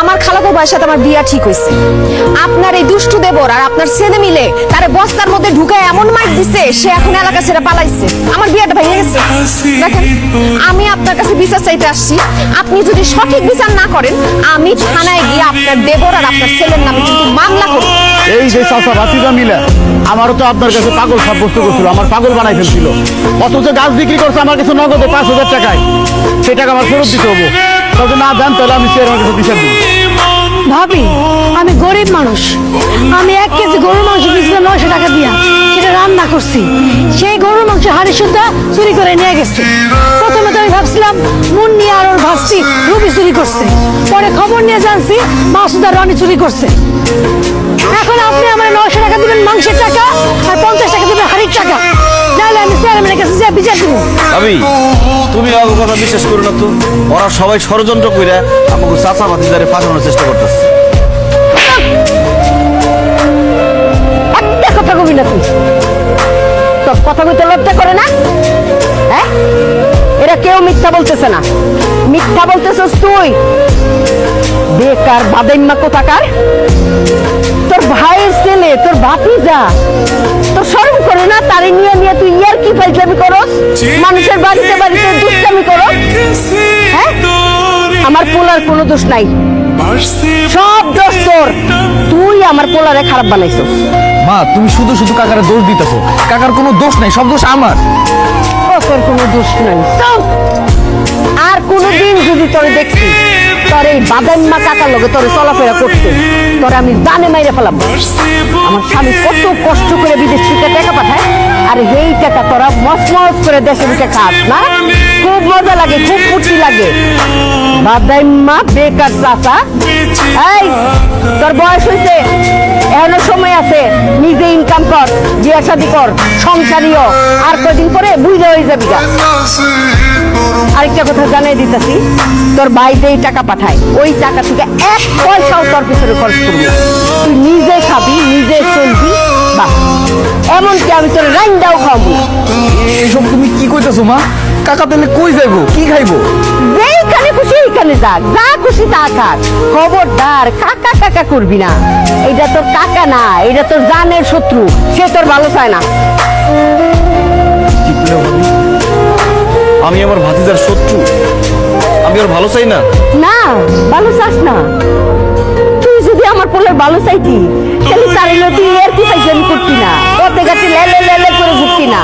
আমার খালাতো ভাইয়ের সাথে আমার বিয়া ঠিক হয়েছে। আপনার এই দুষ্টু দেবর আর আপনার ছেলে মিলে তারে বস্তার মধ্যে ঢুকে এমন মাইক দিছে, সে এখন এলাকা ছেড়ে পালাইছে। আমার বিয়াটা ভেঙে গেছে। দেখেন, আমি আপনার কাছে বিচার চাইতে আসছি। আপনি যদি সঠিক বিচার না করেন, আমি থানায় গিয়ে আপনার দেবর আর আপনার ছেলের নামে কিন্তু মামলা করব। এই যে চাষা বাতিদা মিলে, আমারও তো আপনার কাছে পাগল সাব্যস্ত করছিল, আমার পাগল বানাই ফেলছিল। অথচ গাছ বিক্রি করছে, আমার কাছে নগদে পাঁচ হাজার টাকায়। সেই টাকা আমার ফেরত দিতে হব। তবে না দেন তাহলে আমি চেয়ারম্যান কাছে বিচার দিই ভাবি আমি গরিব মানুষ। আমি এক কেজি গরুর মাংস বিক্রি নয়শো টাকা দিয়া। সেটা রান্না করছি। সেই গরুর মাংস হাড়ি সুদ্ধা চুরি করে নিয়ে গেছে। প্রথমে তো আমি ভাবছিলাম মুন্নি আর ওর ভাবছি রুবি চুরি করছে। পরে খবর নিয়ে জানছি মাসুদা রানি চুরি করছে। এখন আপনি আমার নয়শো টাকা দিবেন মাংসের টাকা আর পঞ্চাশ টাকা দিবেন হাড়ির টাকা। নাহলে আমি চেয়ারম্যানের কাছে যা বিচার দেবো। ভাবি তুমি কথা বিশ্বাস করো না তো। ওরা সবাই ষড়যন্ত্র করে আমাকে চাচা ভাতিদারে ফাঁসানোর চেষ্টা করতেছে। একটা কথা কবি না তুই। তোর কথা কইতে লজ্জা করে না? হ্যাঁ? এরা কেউ মিথ্যা বলতেছে না। মিথ্যা বলতেছস তুই। বেকার বাদাইম্মা কোথাকার? তোর ভাইয়ের ছেলে তোর ভাতিজা তোর শরম করে না তারে নিয়ে নিয়ে তুই ইয়ার কি ফাইজলামি করস? মানুষের বাড়িতে বাড়িতে দুষ্টামি করস? হ্যাঁ? আমার পোলার কোনো দোষ নাই। সব দোষ তোর। তুই আমার পোলারে খারাপ বানাইছস। মা তুমি শুধু শুধু কাকারে দোষ দিতেছো। কাকার কোনো দোষ নাই সব দোষ আমার। তোর কোনো দোষ নাই! আর কোনোদিন যদি তোরে দেখছি তোর এই বাদাম্মা কাকার লগে তোর চলাফেরা করতে। তোর আমি জানে মাইরে ফেলাম আমার স্বামী কত কষ্ট করে বিদেশ থেকে টাকা পাঠায়। আর এই টাকা তোরা মস মস করে দেশে দিকে খাস, না? খুব মজা লাগে, খুব ফুর্তি লাগে। বাদাম্মা বেকার চাচা। এই, তোর বয়স হয়েছে এখনও সময় আছে, নিজে ইনকাম কর, বিয়ে শাদি কর সংসারীয় আর কদিন পরে বুঝে হয়ে যাবি। আরেকটা কথা জানাই দিতেছি, তোর ভাই যেই টাকা পাঠায়, ওই টাকা থেকে এক পয়সাও তোর পিছনে খরচ করবি তুই নিজে খাবি, নিজে চলবি বাহ এমনকি আমি তোর খাব এইসব তুমি কি কইতেছো মা? কাকা তাহলে কই যাইবো? কি খাইবো? যেইখানে খুশি এইখানে যাক যা খুশি তা খাক খবরদার কাকা কাকা করবি না। এটা তোর কাকা না এটা তোর জানের শত্রু সে তোর ভালো চায় না। কি করে ভাবি? আমি আমার ভাতিজার শত্রু। আমি ওর ভালো চাই না। না ভালো চাস না। তুই যদি আমার পোলার ভালো চাইতি তাহলে তার এলো তুই এর ফাইজানি করতি না? ওতে গাছে লেলে লেলে করে ঘুরতি না।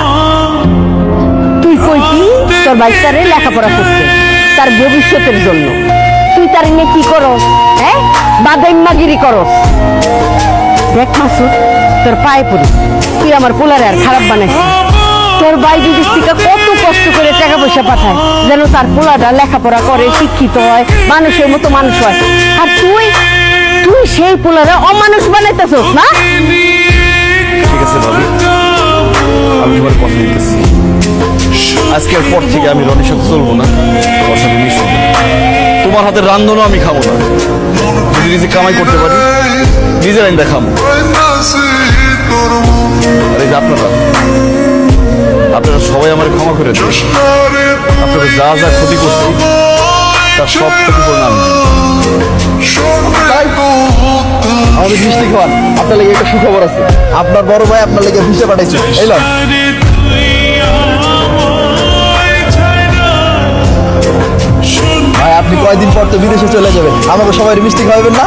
তুই কইতি তোর বাচ্চারে লেখাপড়া করতে, তার ভবিষ্যতের জন্য। তুই তার নিয়ে কি করস হ্যাঁ বাদাইম্মাগিরি করস। দেখ মাসুদ, তোর পায়ে পড়ি। তুই আমার পোলারে আর খারাপ বানাইছিস। তোর ভাই বিদেশ কত কষ্ট করে টাকা পয়সা পাঠায়, যেন তার পোলাটা লেখাপড়া করে, শিক্ষিত হয়, মানুষের মতো মানুষ হয়। আর তুই তুই সেই পোলারে অমানুষ বানাইতেছস, না? ঠিক আছে ভাবি। আমি তোমার কথা দিতেছি আজকের পর থেকে আমি রনির সাথে চলবো না। তোমার সাথে মিশবো তোমার হাতের রান্ধনও আমি খাব না। যদি নিজে কামাই করতে পারি, নিজের আইন দেখাবো। আর আপনারা আপনারা সবাই আমার ক্ষমা করে দেন। আপনারা যা যা ক্ষতি করছি, তার সব ক্ষতিপূরণ আমি। আমাদের মিষ্টি খাওয়ান আপনার লাগে একটা সুখবর আছে। আপনার বড় ভাই আপনার লাগে ভিসা পাঠাইছে। ভাই, আপনি কয়দিন পর তো বিদেশে চলে যাবেন? আমাকে সবাই মিষ্টি খাওয়াবেন না?